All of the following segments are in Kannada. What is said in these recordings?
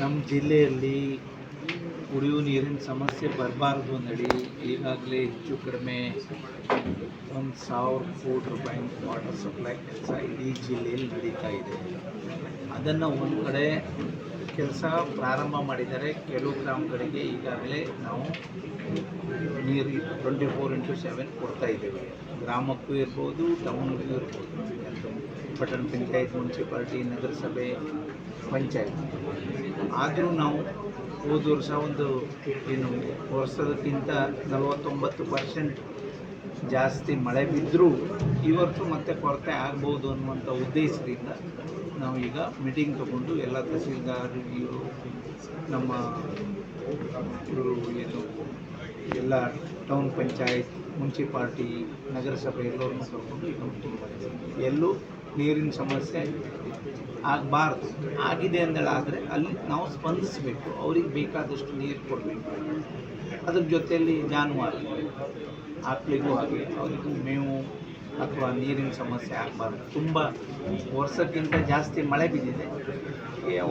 ನಮ್ಮ ಜಿಲ್ಲೆಯಲ್ಲಿ ಕುಡಿಯುವ ನೀರಿನ ಸಮಸ್ಯೆ ಬರಬಾರ್ದು ಅಂದೇಳಿ, ಈಗಾಗಲೇ ಹೆಚ್ಚು ಕಡಿಮೆ ಒಂದು ಸಾವಿರ ಕೋಟಿ ರೂಪಾಯಿ ವಾಟರ್ ಸಪ್ಲೈ ಕೆಲಸ ಇಡೀ ಜಿಲ್ಲೆಯಲ್ಲಿ ನಡೀತಾ ಇದೆ. ಅದನ್ನು ಒಂದು ಕಡೆ ಕೆಲಸ ಪ್ರಾರಂಭ ಮಾಡಿದರೆ ಕೆಲವು ಗ್ರಾಮಗಳಿಗೆ ಈಗಾಗಲೇ ನಾವು ನೀರು ಟ್ವೆಂಟಿ ಫೋರ್ ಇಂಟು ಸೆವೆನ್ ಕೊಡ್ತಾ ಇದ್ದೇವೆ. ಗ್ರಾಮಕ್ಕೂ ಇರ್ಬೋದು ಟೌನ್ಗೂ ಇರ್ಬೋದು. ಪಟ್ಟಣ ಪಂಚಾಯತ್ ಮುನ್ಸಿಪಾಲ್ಟಿ ನಗರಸಭೆ, ಪಂಚಾಯತ್. ಆದರೂ ನಾವು ಹೋದ ವರ್ಷ ಒಂದು ಏನು ವರ್ಷದಕ್ಕಿಂತ ನಲವತ್ತೊಂಬತ್ತು ಪರ್ಸೆಂಟ್ ಜಾಸ್ತಿ ಮಳೆ ಬಿದ್ದರೂ ಇವತ್ತು ಮತ್ತೆ ಕೊರತೆ ಆಗ್ಬೋದು ಅನ್ನುವಂಥ ಉದ್ದೇಶದಿಂದ ನಾವು ಈಗ ಮೀಟಿಂಗ್ ತಗೊಂಡು ಎಲ್ಲ ತಹಸೀಲ್ದಾರ್ ಇವರು ನಮ್ಮ ಇವರು ಏನು, ಎಲ್ಲ ಟೌನ್ ಪಂಚಾಯತ್, ಮುನ್ಸಿಪಾಲ್ಟಿ, ನಗರಸಭೆ ಎಲ್ಲರನ್ನೂ ಕರ್ಕೊಂಡು ಈಗ ಎಲ್ಲೂ ನೀರಿನ ಸಮಸ್ಯೆ ಆಗಬಾರ್ದು. ಆಗಿದೆ ಅಂದೇಳಾದರೆ ಅಲ್ಲಿ ನಾವು ಸ್ಪಂದಿಸಬೇಕು. ಅವ್ರಿಗೆ ಬೇಕಾದಷ್ಟು ನೀರು ಕೊಡಬೇಕು. ಅದ್ರ ಜೊತೆಯಲ್ಲಿ ಜಾನುವಾರು. ಆಕಳಿಗೂ ಹಾಗೆ ಅವರಿಗೂ ಮೇವು ಅಥವಾ ನೀರಿನ ಸಮಸ್ಯೆ ಆಗಬಾರ್ದು. ತುಂಬ ವರ್ಷಕ್ಕಿಂತ ಜಾಸ್ತಿ ಮಳೆ ಬಿದ್ದಿದೆ.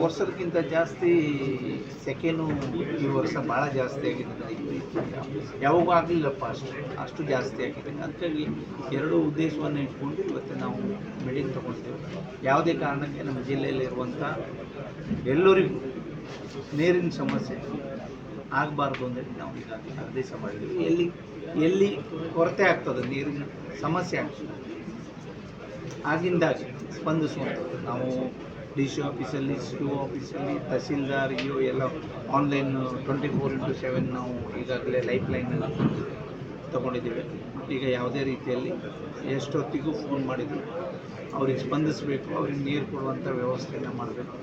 ವರ್ಷಕ್ಕಿಂತ ಜಾಸ್ತಿ ಸೆಕೆನು ಈ ವರ್ಷ ಭಾಳ ಜಾಸ್ತಿ ಆಗಿದೆ. ಯಾವಾಗೂ ಆಗಲಿಲ್ಲಪ್ಪ ಅಷ್ಟೇ. ಅಷ್ಟು ಜಾಸ್ತಿ ಆಗಿದೆ. ಅದಕ್ಕಾಗಿ ಎರಡು ಉದ್ದೇಶವನ್ನು ಇಟ್ಕೊಂಡು ಇವತ್ತು ನಾವು ಮೀಟಿಂಗ್ ತೊಗೊಳ್ತೇವೆ ಯಾವುದೇ ಕಾರಣಕ್ಕೆ ನಮ್ಮ ಜಿಲ್ಲೆಯಲ್ಲಿರುವಂಥ ಎಲ್ಲರಿಗೂ ನೀರಿನ ಸಮಸ್ಯೆ ಆಗಬಾರ್ದು ಅಂದರೆ ನಾವು ಈಗ ಆದೇಶ ಮಾಡಿದ್ದೀವಿ. ಎಲ್ಲಿ ಎಲ್ಲಿ ಕೊರತೆ ಆಗ್ತದೆ ನೀರಿನ ಸಮಸ್ಯೆ ಆಗ್ತದೆ. ಆಗಿಂದಾಗಿ ಸ್ಪಂದಿಸುವಂಥದ್ದು. ನಾವು ಡಿ ಸಿ ಆಫೀಸಲ್ಲಿ, ಸಿ ಓ ಆಫೀಸಲ್ಲಿ ತಹಸೀಲ್ದಾರಿಗೂ ಎಲ್ಲ online twenty four into seven ನಾವು ಈಗಾಗಲೇ ಲೈಫ್ ಲೈನ್ ತಗೊಂಡಿದ್ದೀವಿ. ಈಗ ಯಾವುದೇ ರೀತಿಯಲ್ಲಿ ಎಷ್ಟೊತ್ತಿಗೂ ಫೋನ್ ಮಾಡಿದ್ರು. ಅವ್ರಿಗೆ ಸ್ಪಂದಿಸಬೇಕು, ಅವ್ರಿಗೆ ನೀರು ಕೊಡುವಂಥ ವ್ಯವಸ್ಥೆಯನ್ನು ಮಾಡಬೇಕು.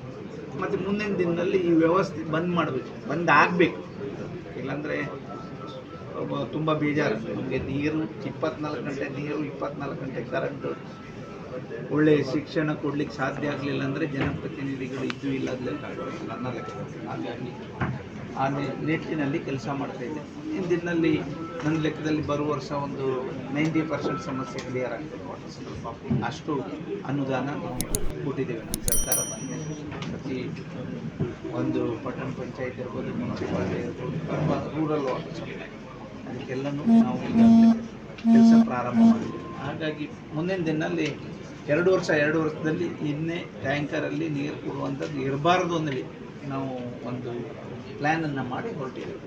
ಮತ್ತು ಮುಂದಿನ ದಿನದಲ್ಲಿ ಈ ವ್ಯವಸ್ಥೆ ಬಂದ್ ಮಾಡಬೇಕು, ಬಂದ್ ಆಗಬೇಕು. ಇಲ್ಲಾಂದರೆ ತುಂಬ ಬೇಜಾರು. ನಮಗೆ ನೀರು ಇಪ್ಪತ್ನಾಲ್ಕು ಗಂಟೆ, ನೀರು ಇಪ್ಪತ್ನಾಲ್ಕು ಗಂಟೆ ಕರೆಂಟು ಒಳ್ಳೆಯ ಶಿಕ್ಷಣ ಕೊಡ್ಲಿಕ್ಕೆ ಸಾಧ್ಯ ಆಗಲಿಲ್ಲ ಅಂದರೆ ಜನಪ್ರತಿನಿಧಿಗಳು ಇದ್ದು ಇಲ್ಲದ ನನ್ನ ಲೆಕ್ಕ. ಹಾಗಾಗಿ ಆ ನಿಟ್ಟಿನಲ್ಲಿ ಕೆಲಸ ಮಾಡ್ತಾ ಇದ್ದೆ. ಹಿಂದಿನಲ್ಲಿ ನನ್ನ ಲೆಕ್ಕದಲ್ಲಿ ಬರುವ ವರ್ಷ ಒಂದು ನೈಂಟಿ ಪರ್ಸೆಂಟ್ ಸಮಸ್ಯೆ ಕ್ಲಿಯರ್ ಆಗ್ತದೆ ವಾಟರ್ ಸ್ವಲ್ಪ ಅಷ್ಟು ಅನುದಾನ ನಾವು ಕೊಟ್ಟಿದ್ದೇವೆ ನಮ್ಮ ಸರ್ಕಾರ ಬಂದ ಪ್ರತಿ ಒಂದು ಪಟ್ಟಣ ಪಂಚಾಯತ್ ಇರ್ಬೋದು, ಮುನ್ಸಿಪಾಲಿಟಿ ಇರ್ಬೋದು ರೂರಲ್ ವಾಟರ್ ಸಪ್ಲೈ ಅದಕ್ಕೆಲ್ಲನೂ ನಾವು ಕೆಲಸ ಪ್ರಾರಂಭ ಮಾಡಿದ್ದೇವೆ. ಹಾಗಾಗಿ ಮುಂದಿನ ದಿನದಲ್ಲಿ ಎರಡು ವರ್ಷ, ಎರಡು ವರ್ಷದಲ್ಲಿ ಇನ್ನೇ ಟ್ಯಾಂಕರಲ್ಲಿ ನೀರು ಕೊಡುವಂಥದ್ದು ಇರಬಾರ್ದು ಅಂದೇಳಿ ನಾವು ಒಂದು ಪ್ಲ್ಯಾನನ್ನು ಮಾಡಿ ಹೊರಟಿದ್ದೇವೆ.